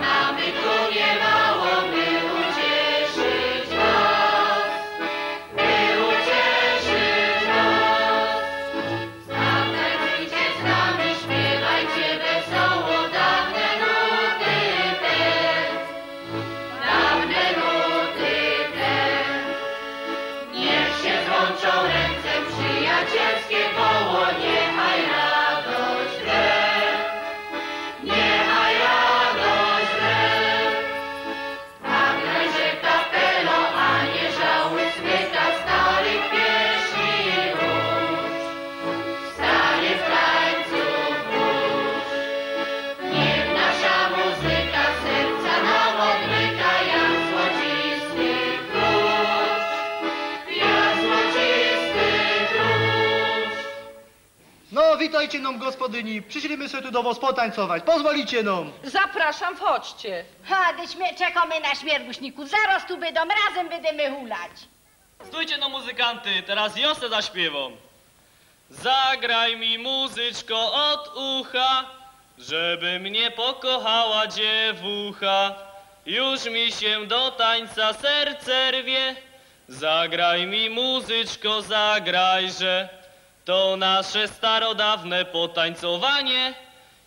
mamy drugie. Pozwolicie nam, gospodyni, przyszliśmy sobie tu do was potańcować. Pozwolicie nam. Zapraszam, wchodźcie. Ha, dyśmy czekamy na śmierguśniku. Zaraz tu będą, razem będziemy hulać. Stójcie no muzykanty, teraz ja se zaśpiewam. Zagraj mi muzyczko od ucha, żeby mnie pokochała dziewucha. Już mi się do tańca serce rwie. Zagraj mi muzyczko, zagrajże. To nasze starodawne potańcowanie.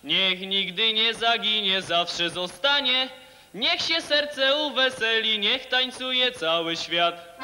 Niech nigdy nie zaginie, zawsze zostanie. Niech się serce uweseli, niech tańcuje cały świat.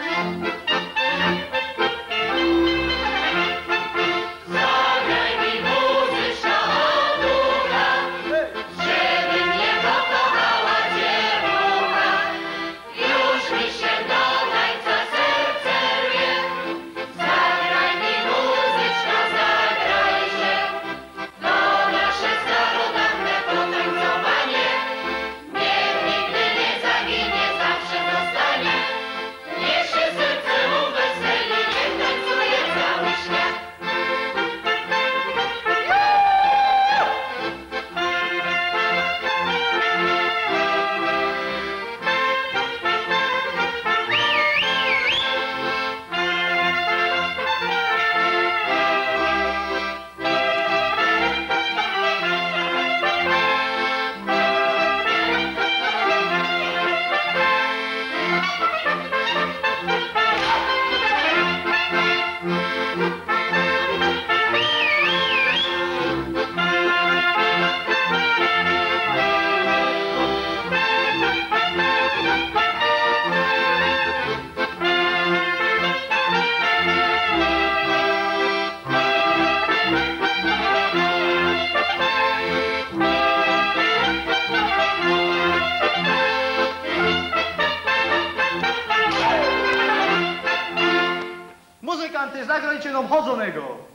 antyzagraniczoną no chodzonego.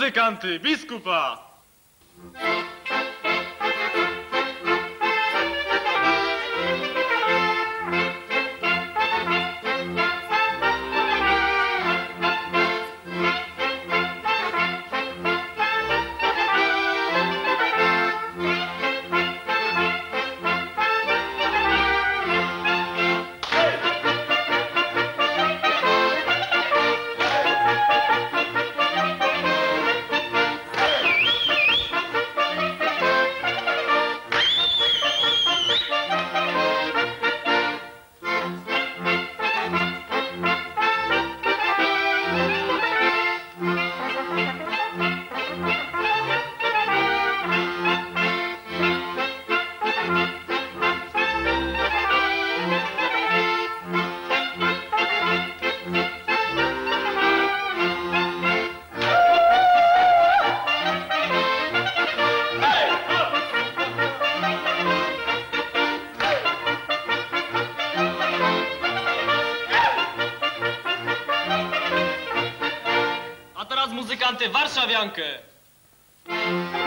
muzykanty biscupa! музыканты Варшавянка. Thank you.